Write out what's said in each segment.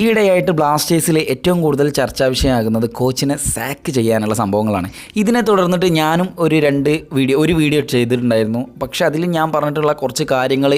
ഈയിടെയായിട്ട് ബ്ലാസ്റ്റേഴ്സിലെ ഏറ്റവും കൂടുതൽ ചർച്ചാ വിഷയമാകുന്നത് കോച്ചിനെ സാക്ക് ചെയ്യാനുള്ള സംഭവങ്ങളാണ്. ഇതിനെ തുടർന്നിട്ട് ഞാനും ഒരു രണ്ട് വീഡിയോ ഒരു വീഡിയോ ചെയ്തിട്ടുണ്ടായിരുന്നു. പക്ഷെ അതിൽ ഞാൻ പറഞ്ഞിട്ടുള്ള കുറച്ച് കാര്യങ്ങൾ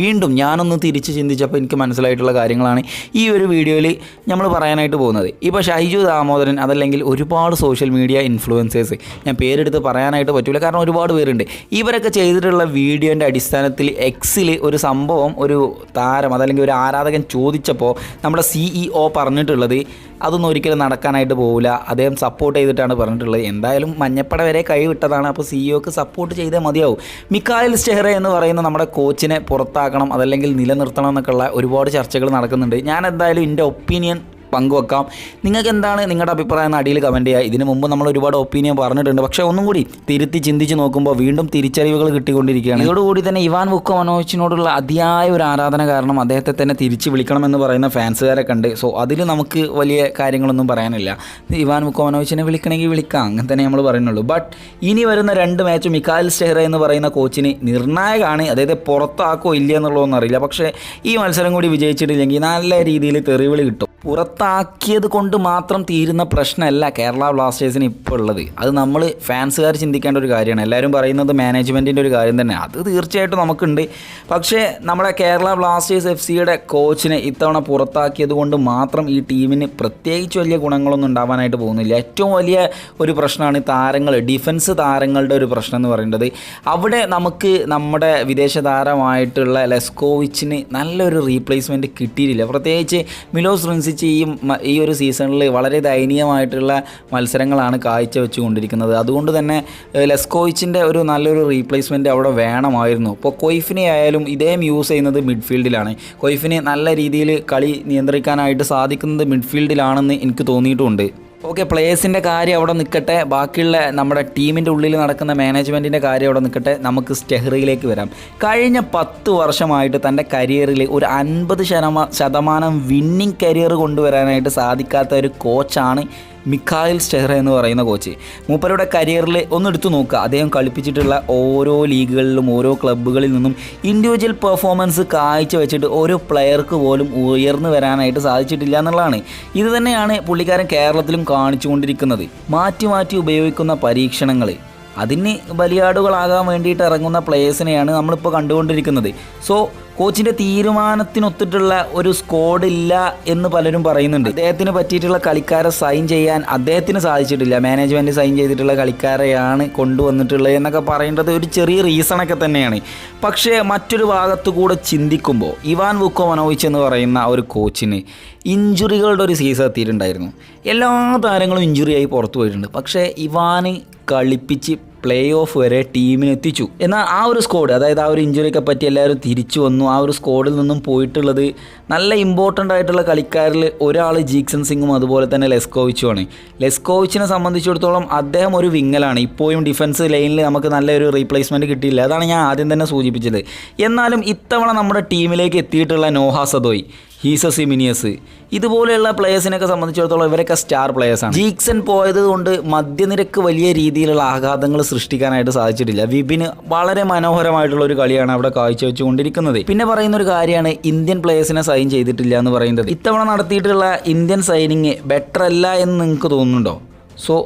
വീണ്ടും ഞാനൊന്ന് തിരിച്ച് ചിന്തിച്ചപ്പോൾ എനിക്ക് മനസ്സിലായിട്ടുള്ള കാര്യങ്ങളാണ് ഈ ഒരു വീഡിയോയിൽ നമ്മൾ പറയാനായിട്ട് പോകുന്നത്. ഇപ്പോൾ ഷൈജു ദാമോദരൻ അതല്ലെങ്കിൽ ഒരുപാട് സോഷ്യൽ മീഡിയ ഇൻഫ്ലുവൻസേഴ്സ് ഞാൻ പേരെടുത്ത് പറയാനായിട്ട് പറ്റില്ല കാരണം ഒരുപാട് പേരുണ്ട്. ഇവരൊക്കെ ചെയ്തിട്ടുള്ള വീഡിയോന്റെ അടിസ്ഥാനത്തിൽ എക്സിൽ ഒരു സംഭവം ഒരു താരം അതല്ലെങ്കിൽ ഒരു ആരാധകൻ ചോദിച്ചപ്പോൾ നമ്മുടെ സിഇഒ പറഞ്ഞിട്ടുള്ളത് അതൊന്നും ഒരിക്കലും നടക്കാനായിട്ട് പോകില്ല അദ്ദേഹം സപ്പോർട്ട് ചെയ്തിട്ടാണ് പറഞ്ഞിട്ടുള്ളത്. എന്തായാലും മഞ്ഞപ്പട വരെ കൈവിട്ടതാണ്. അപ്പോൾ സിഇഒക്ക് സപ്പോർട്ട് ചെയ്തേ മതിയാവും. മിക്കായൽ സ്റ്റെഹ്റ എന്ന് പറയുന്ന നമ്മുടെ കോച്ചിനെ പുറത്താക്കണം അതല്ലെങ്കിൽ നിലനിർത്തണം എന്നൊക്കെയുള്ള ഒരുപാട് ചർച്ചകൾ നടക്കുന്നുണ്ട്. ഞാൻ എന്തായാലും എന്റെ ഒപ്പീനിയൻ പങ്കുവെക്കാം. നിങ്ങൾക്ക് എന്താണ് നിങ്ങളുടെ അഭിപ്രായം എന്ന് അടിയിൽ കമന്റ് ചെയ്യുക. ഇതിനു മുമ്പ് നമ്മൾ ഒരുപാട് ഒപ്പീനിയൻ പറഞ്ഞിട്ടുണ്ട്. പക്ഷേ ഒന്നും കൂടി തിരുത്തി ചിന്തിച്ച് നോക്കുമ്പോൾ വീണ്ടും തിരിച്ചറിവുകൾ കിട്ടിക്കൊണ്ടിരിക്കുകയാണ്. ഇതോടുകൂടി തന്നെ ഇവാൻ വുക്കോ മനോജിനോടുള്ള അതിയായ ഒരു ആരാധന കാരണം അദ്ദേഹത്തെ തന്നെ തിരിച്ച് വിളിക്കണമെന്ന് പറയുന്ന ഫാൻസുകാരൊക്കെ ഉണ്ട്. സോ അതിൽ നമുക്ക് വലിയ കാര്യങ്ങളൊന്നും പറയാനില്ല. ഇവാൻ വുക്കോ മനോജിനെ വിളിക്കണമെങ്കിൽ വിളിക്കാം. അങ്ങനെ തന്നെ നമ്മൾ പറയുന്നുള്ളൂ. ബട്ട് ഇനി വരുന്ന രണ്ട് മാച്ച് മിക്കാൽ സ്റ്റെഹ്റ എന്ന് പറയുന്ന കോച്ചിന് നിർണായകമാണ്. അതായത് പുറത്താക്കോ ഇല്ല എന്നുള്ളതൊന്നും അറിയില്ല. പക്ഷേ ഈ മത്സരം കൂടി വിജയിച്ചിട്ടില്ലെങ്കിൽ നല്ല രീതിയിൽ തെറിവിളി കിട്ടും. പുറത്താക്കിയത് കൊണ്ട് മാത്രം തീരുന്ന പ്രശ്നമല്ല കേരള ബ്ലാസ്റ്റേഴ്സിന് ഇപ്പോൾ ഉള്ളത്. അത് നമ്മൾ ഫാൻസുകാർ ചിന്തിക്കേണ്ട ഒരു കാര്യമാണ്. എല്ലാവരും പറയുന്നത് മാനേജ്മെന്റിന്റെ ഒരു കാര്യം തന്നെ. അത് തീർച്ചയായിട്ടും നമുക്കുണ്ട്. പക്ഷേ നമ്മുടെ കേരള ബ്ലാസ്റ്റേഴ്സ് എഫ് സിയുടെ കോച്ചിനെ ഇത്തവണ പുറത്താക്കിയത് കൊണ്ട് മാത്രം ഈ ടീമിന് പ്രത്യേകിച്ച് വലിയ ഗുണങ്ങളൊന്നും ഉണ്ടാവാനായിട്ട് പോകുന്നില്ല. ഏറ്റവും വലിയ ഒരു പ്രശ്നമാണ് താരങ്ങൾ ഡിഫൻസ് താരങ്ങളുടെ ഒരു പ്രശ്നം എന്ന് പറയുന്നത്. അവിടെ നമുക്ക് നമ്മുടെ വിദേശ താരമായിട്ടുള്ള ലെസ്കോവിച്ചിന് നല്ലൊരു റീപ്ലേസ്മെന്റ് കിട്ടിയിട്ടില്ല. പ്രത്യേകിച്ച് മിലോസ് റിൻസിച്ച് ഈ ഈ ഒരു സീസണിൽ വളരെ ദയനീയമായിട്ടുള്ള മത്സരങ്ങളാണ് കാഴ്ചവെച്ചുകൊണ്ടിരിക്കുന്നത്. അതുകൊണ്ട് തന്നെ ലെസ്കോയിച്ചിന്റെ ഒരു നല്ലൊരു റീപ്ലേസ്മെന്റ് അവിടെ വേണമായിരുന്നു. ഇപ്പോൾ കൊയ്ഫിനെ ആയാലും ഇതേം യൂസ് ചെയ്യുന്നത് മിഡ്ഫീൽഡിലാണ്. കൊയ്ഫിന് നല്ല രീതിയിൽ കളി നിയന്ത്രിക്കാനായിട്ട് സാധിക്കുന്നത് മിഡ്ഫീൽഡിലാണെന്ന് എനിക്ക് തോന്നിയിട്ടുമുണ്ട് ഓക്കെ പ്ലേയേഴ്സിന്റെ കാര്യം അവിടെ നിൽക്കട്ടെ. ബാക്കിയുള്ള നമ്മുടെ ടീമിന്റെ ഉള്ളിൽ നടക്കുന്ന മാനേജ്മെന്റിന്റെ കാര്യം അവിടെ നിൽക്കട്ടെ. നമുക്ക് സ്റ്റെഹ്റിയിലേക്ക് വരാം. കഴിഞ്ഞ പത്ത് വർഷമായിട്ട് തന്റെ കരിയറിൽ ഒരു അൻപത് ശതമാ ശതമാനം വിന്നിങ് കരിയർ കൊണ്ടുവരാനായിട്ട് സാധിക്കാത്ത ഒരു കോച്ചാണ് മിഖായിൽ സ്റ്റെഹ്റ എന്ന് പറയുന്ന കോച്ച്. മൂപ്പരുടെ കരിയറിൽ ഒന്ന് എടുത്തു നോക്കുക അദ്ദേഹം കളിപ്പിച്ചിട്ടുള്ള ഓരോ ലീഗുകളിലും ഓരോ ക്ലബ്ബുകളിൽ നിന്നും ഇൻഡിവിജ്വൽ പെർഫോമൻസ് കാഴ്ച വെച്ചിട്ട് ഓരോ പ്ലെയർക്ക് പോലും ഉയർന്നു വരാനായിട്ട് സാധിച്ചിട്ടില്ല എന്നുള്ളതാണ്. ഇത് തന്നെയാണ് പുള്ളിക്കാരൻ കേരളത്തിലും കാണിച്ചുകൊണ്ടിരിക്കുന്നത്. മാറ്റി മാറ്റി ഉപയോഗിക്കുന്ന പരീക്ഷണങ്ങൾ അതിന് ബലിയാടുകളാകാൻ വേണ്ടിയിട്ട് ഇറങ്ങുന്ന പ്ലേയേഴ്സിനെയാണ് നമ്മളിപ്പോൾ കണ്ടുകൊണ്ടിരിക്കുന്നത്. സോ കോച്ചിന്റെ തീരുമാനത്തിനൊത്തിട്ടുള്ള ഒരു സ്ക്വാഡ് ഇല്ല എന്ന് പലരും പറയുന്നുണ്ട്. അദ്ദേഹത്തിന് പറ്റിയിട്ടുള്ള കളിക്കാരെ സൈൻ ചെയ്യാൻ അദ്ദേഹത്തിന് സാധിച്ചിട്ടില്ല. മാനേജ്മെന്റ് സൈൻ ചെയ്തിട്ടുള്ള കളിക്കാരെയാണ് കൊണ്ടുവന്നിട്ടുള്ളത് എന്നൊക്കെ പറയേണ്ടത് ഒരു ചെറിയ റീസണൊക്കെ തന്നെയാണ്. പക്ഷേ മറ്റൊരു ഭാഗത്തു കൂടെ ചിന്തിക്കുമ്പോൾ ഇവാൻ വുക്കോ മനോവിച്ച് എന്ന് പറയുന്ന ഒരു കോച്ചിന് ഇഞ്ചുറികളുടെ ഒരു സീസൺ എത്തിയിട്ടുണ്ടായിരുന്നു. എല്ലാ താരങ്ങളും ഇഞ്ചുറിയായി പുറത്തു പോയിട്ടുണ്ട്. പക്ഷേ ഇവാന് കളിപ്പിച്ച് പ്ലേ ഓഫ് വരെ ടീമിന് എത്തിച്ചു. എന്നാൽ ആ ഒരു സ്കോഡ് അതായത് ആ ഒരു ഇഞ്ചുറിയൊക്കെ പറ്റി എല്ലാവരും തിരിച്ചു വന്നു. ആ ഒരു സ്കോഡിൽ നിന്നും പോയിട്ടുള്ളത് നല്ല ഇമ്പോർട്ടന്റ് ആയിട്ടുള്ള കളിക്കാരിൽ ഒരാൾ ജീക്സൺ സിംഗും അതുപോലെ തന്നെ ലെസ്കോവിച്ചുമാണ് ലെസ്കോവിച്ചിനെ സംബന്ധിച്ചിടത്തോളം അദ്ദേഹം ഒരു വിങ്ങലാണ്. ഇപ്പോഴും ഡിഫൻസ് ലൈനിൽ നമുക്ക് നല്ലൊരു റീപ്ലേസ്മെന്റ് കിട്ടിയില്ല. അതാണ് ഞാൻ ആദ്യം തന്നെ സൂചിപ്പിച്ചത്. എന്നാലും ഇത്തവണ നമ്മുടെ ടീമിലേക്ക് എത്തിയിട്ടുള്ള നോഹാ സദോയ്. ഹീസ സിമിനിയസ് ഇതുപോലെയുള്ള പ്ലേയേഴ്സിനെയൊക്കെ സംബന്ധിച്ചിടത്തോളം ഇവരൊക്കെ സ്റ്റാർ പ്ലേയേഴ്സാണ് ജീക്സൺ പോയത് കൊണ്ട് മധ്യനിരക്ക് വലിയ രീതിയിലുള്ള ആഘാതങ്ങൾ സൃഷ്ടിക്കാനായിട്ട് സാധിച്ചിട്ടില്ല. വിപിന് വളരെ മനോഹരമായിട്ടുള്ള ഒരു കളിയാണ് അവിടെ കാഴ്ചവെച്ചുകൊണ്ടിരിക്കുന്നത്. പിന്നെ പറയുന്ന ഒരു കാര്യമാണ് ഇന്ത്യൻ പ്ലേയേഴ്സിനെ സൈൻ ചെയ്തിട്ടില്ല എന്ന് പറയുന്നത്. ഇത്തവണ നടത്തിയിട്ടുള്ള ഇന്ത്യൻ സൈനിങ് ബെറ്റർ അല്ല എന്ന് നിങ്ങൾക്ക് തോന്നുന്നുണ്ടോ? സോ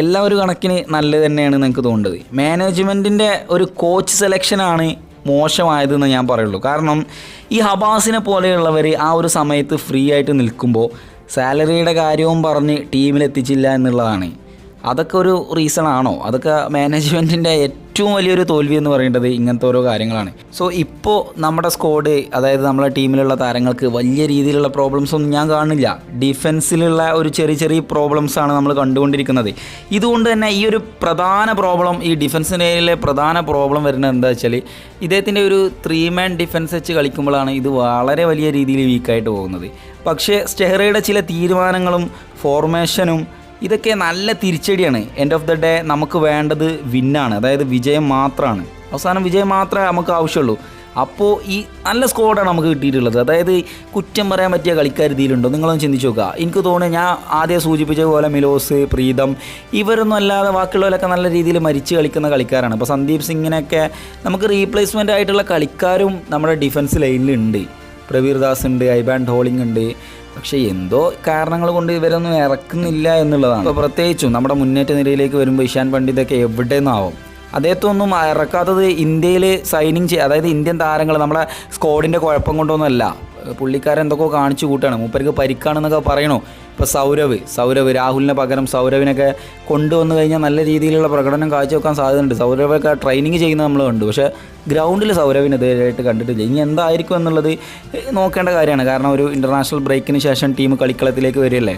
എല്ലാ ഒരു കണക്കിന് നല്ലത് തന്നെയാണ് നിങ്ങൾക്ക് തോന്നുന്നത്. മാനേജ്മെന്റിന്റെ ഒരു കോച്ച് സെലക്ഷനാണ് മോശമായതെന്ന് ഞാൻ പറയുള്ളൂ. കാരണം ഈ ഹബാസിനെ പോലെയുള്ളവർ ആ ഒരു സമയത്ത് ഫ്രീ ആയിട്ട് നിൽക്കുമ്പോൾ സാലറിയുടെ കാര്യവും പറഞ്ഞ് ടീമിലെത്തിച്ചില്ല എന്നുള്ളതാണ്. അതൊക്കെ ഒരു റീസൺ ആണോ? അതൊക്കെ മാനേജ്മെന്റിന്റെ ഏറ്റവും വലിയൊരു തോൽവി എന്ന് പറയേണ്ടത് ഇങ്ങനത്തെ ഓരോ കാര്യങ്ങളാണ്. സോ ഇപ്പോൾ നമ്മുടെ സ്ക്വാഡ് അതായത് നമ്മുടെ ടീമിലുള്ള താരങ്ങൾക്ക് വലിയ രീതിയിലുള്ള പ്രോബ്ലംസ് ഒന്നും ഞാൻ കാണുന്നില്ല. ഡിഫൻസിലുള്ള ഒരു ചെറിയ ചെറിയ പ്രോബ്ലംസ് ആണ് നമ്മൾ കണ്ടുകൊണ്ടിരിക്കുന്നത്. ഇതുകൊണ്ട് തന്നെ ഈ ഒരു പ്രധാന പ്രോബ്ലം ഈ ഡിഫെൻസിനേലെ പ്രധാന പ്രോബ്ലം വരുന്നത് എന്താ വെച്ചാൽ ഇദ്ദേഹത്തിന്റെ ഒരു ത്രീ മാൻ ഡിഫൻസ് വെച്ച് കളിക്കുമ്പോഴാണ് ഇത് വളരെ വലിയ രീതിയിൽ വീക്കായിട്ട് പോകുന്നത്. പക്ഷേ സ്റ്റെഹറയുടെ ചില തീരുമാനങ്ങളും ഫോർമേഷനും ഇതൊക്കെ നല്ല തിരിച്ചടിയാണ്. എൻഡ് ഓഫ് ദ ഡേ നമുക്ക് വേണ്ടത് വിന്നാണ്. അതായത് വിജയം മാത്രമാണ് അവസാനം വിജയം മാത്രമേ നമുക്ക് ആവശ്യമുള്ളൂ. അപ്പോൾ ഈ നല്ല സ്കോഡാണ് നമുക്ക് കിട്ടിയിട്ടുള്ളത്. അതായത് കുറ്റം പറയാൻ പറ്റിയ കളിക്കാർ ഇതിലുണ്ടോ. നിങ്ങളൊന്ന് ചിന്തിച്ച് നോക്കുക. എനിക്ക് തോന്നുന്നു ഞാൻ ആദ്യം സൂചിപ്പിച്ച പോലെ മിലോസ് പ്രീതം ഇവരൊന്നും അല്ലാതെ ബാക്കിയുള്ളവരൊക്കെ നല്ല രീതിയിൽ മരിച്ച് കളിക്കുന്ന കളിക്കാരാണ്. ഇപ്പോൾ സന്ദീപ് സിംഗിനൊക്കെ നമുക്ക് റീപ്ലേസ്മെന്റ് ആയിട്ടുള്ള കളിക്കാരും നമ്മുടെ ഡിഫൻസ് ലൈനിലുണ്ട് പ്രവീർ ദാസ് ഉണ്ട് ഐബാൻ ഡോളിംഗ് ഉണ്ട്. പക്ഷേ എന്തോ കാരണങ്ങൾ കൊണ്ട് ഇവരൊന്നും ഇറക്കുന്നില്ല എന്നുള്ളതാണ്. ഇപ്പോൾ പ്രത്യേകിച്ചും നമ്മുടെ മുന്നേറ്റ നിരയിലേക്ക് വരുമ്പോൾ ഇഷാൻ പണ്ഡിതൊക്കെ എവിടെ നിന്നാവും അദ്ദേഹത്തൊന്നും ഇറക്കാത്തത് ഇന്ത്യയിൽ സൈനിങ് ചെയ്യുക അതായത് ഇന്ത്യൻ താരങ്ങൾ നമ്മളെ സ്ക്വാഡിന്റെ കുഴപ്പം കൊണ്ടൊന്നുമല്ല. പുള്ളിക്കാരൻ എന്തൊക്കെ കാണിച്ചു കൂട്ടാണ്. മൂപ്പർക്ക് പരിക്കാണെന്നൊക്കെ പറയണു. ഇപ്പോൾ സൗരവ് സൗരവ് രാഹുലിന് പകരം സൗരവിനൊക്കെ കൊണ്ടുവന്നു കഴിഞ്ഞാൽ നല്ല രീതിയിലുള്ള പ്രകടനം കാഴ്ചവെക്കാൻ സാധ്യതയുണ്ട്. സൗരവൊക്കെ ട്രെയിനിങ് ചെയ്യുന്നത് നമ്മൾ കണ്ടു. പക്ഷേ ഗ്രൗണ്ടിൽ സൗരവിന് എതിരായിട്ട് കണ്ടിട്ടില്ല. ഇനി എന്തായിരിക്കും എന്നുള്ളത് നോക്കേണ്ട കാര്യമാണ്. കാരണം ഒരു ഇന്റർനാഷണൽ ബ്രേക്കിന് ശേഷം ടീം കളിക്കളത്തിലേക്ക് വരികയല്ലേ?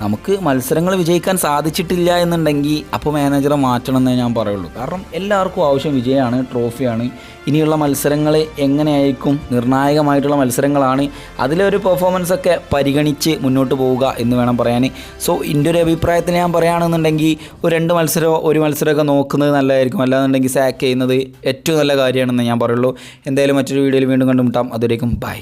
നമുക്ക് മത്സരങ്ങൾ വിജയിക്കാൻ സാധിച്ചിട്ടില്ല എന്നുണ്ടെങ്കിൽ അപ്പോൾ മാനേജറെ മാറ്റണം എന്നേ ഞാൻ പറയുള്ളൂ. കാരണം എല്ലാവർക്കും ആവശ്യം വിജയമാണ് ട്രോഫിയാണ് ഇനിയുള്ള മത്സരങ്ങൾ എങ്ങനെയായിരിക്കും? നിർണായകമായിട്ടുള്ള മത്സരങ്ങളാണ്. അതിലൊരു പെർഫോമൻസ് ഒക്കെ പരിഗണിച്ച് മുന്നോട്ട് പോവുക എന്ന് വേണം പറയാൻ. സോ എന്റെ ഒരു അഭിപ്രായത്തിൽ ഞാൻ പറയുകയാണെന്നുണ്ടെങ്കിൽ ഒരു രണ്ട് മത്സരമോ ഒരു മത്സരമൊക്കെ നോക്കുന്നത് നല്ലതായിരിക്കും. അല്ലാന്നുണ്ടെങ്കിൽ സാക്ക് ചെയ്യുന്നത് ഏറ്റവും നല്ല കാര്യമാണെന്ന് ഞാൻ പറയുള്ളൂ. എന്തായാലും മറ്റൊരു വീഡിയോയിൽ വീണ്ടും കണ്ടുമുട്ടാം. അതുവരേക്കും ബൈ